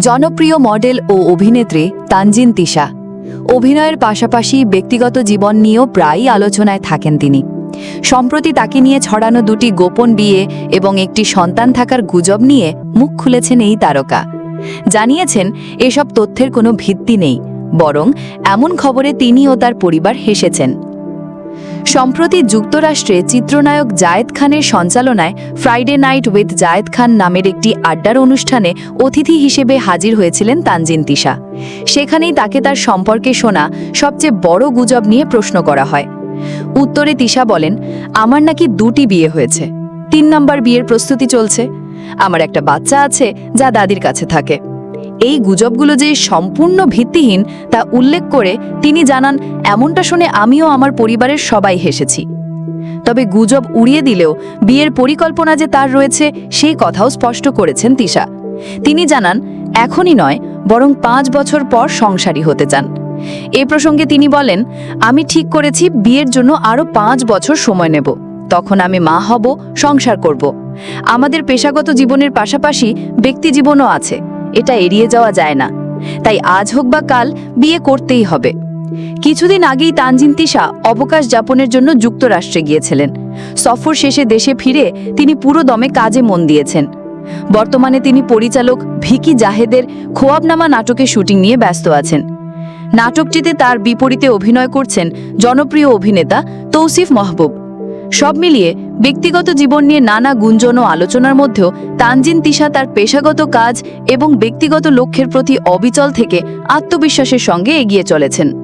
জনপ্রিয় মডেল ও অভিনেত্রী তানজিন তিশা। অভিনয়ের পাশাপাশি ব্যক্তিগত জীবন নিয়েও প্রায়ই আলোচনায় থাকেন তিনি। সম্প্রতি তাকে নিয়ে ছড়ানো দুটি গোপন বিয়ে এবং একটি সন্তান থাকার গুজব নিয়ে মুখ খুলেছেন এই তারকা। জানিয়েছেন, এসব তথ্যের কোনো ভিত্তি নেই, বরং এমন খবরে তিনি ও তার পরিবার হেসেছেন। সম্প্রতি যুক্তরাষ্ট্রে চিত্রনায়ক জায়েদ খানের সঞ্চালনায় Friday night with Zayed Khan নামের একটি আড্ডার অনুষ্ঠানে অতিথি হিসেবে হাজির হয়েছিলেন তানজিন তিশা। সেখানেই তাকে তার সম্পর্কে শোনা সবচেয়ে বড় গুজব নিয়ে প্রশ্ন করা হয়। উত্তরে তিশা বলেন, আমার নাকি দুটি বিয়ে হয়েছে। তিন নম্বর বিয়ের প্রস্তুতি চলছে। আমার একটা বাচ্চা আছে যা দাদির কাছে থাকে। এই গুজবগুলো যে সম্পূর্ণ ভিত্তিহীন তা উল্লেখ করে তিনি জানান, এমনটা শুনে আমিও আমার পরিবারের সবাই হেসেছি। তবে গুজব উড়িয়ে দিলেও বিয়ের পরিকল্পনা যে তার রয়েছে, সেই কথাও স্পষ্ট করেছেন তিশা। তিনি জানান, এখনই নয়, বরং পাঁচ বছর পর সংসারী হতে চান। এ প্রসঙ্গে তিনি বলেন, আমি ঠিক করেছি, বিয়ের জন্য আরও পাঁচ বছর সময় নেব। তখন আমি মা হব, সংসার করব। আমাদের পেশাগত জীবনের পাশাপাশি ব্যক্তি জীবনও আছে। এটা এড়িয়ে যাওয়া যায় না। তাই আজ হোক বা কাল, বিয়ে করতেই হবে। কিছুদিন আগেই তানজিন তিশা অবকাশ যাপনের জন্য যুক্তরাষ্ট্রে গিয়েছিলেন। সফর শেষে দেশে ফিরে তিনি পুরো দমে কাজে মন দিয়েছেন। বর্তমানে তিনি পরিচালক ভিকি জাহেদের খোয়াবনামা নাটকের শুটিং নিয়ে ব্যস্ত আছেন। নাটকটিতে তার বিপরীতে অভিনয় করছেন জনপ্রিয় অভিনেতা তৌসিফ মাহবুব। সব মিলিয়ে ব্যক্তিগত জীবন নিয়ে নানা গুঞ্জন ও আলোচনার মধ্যেও তানজিন তিশা তার পেশাগত কাজ এবং ব্যক্তিগত লক্ষ্যের প্রতি অবিচল থেকে আত্মবিশ্বাসের সঙ্গে এগিয়ে চলেছেন।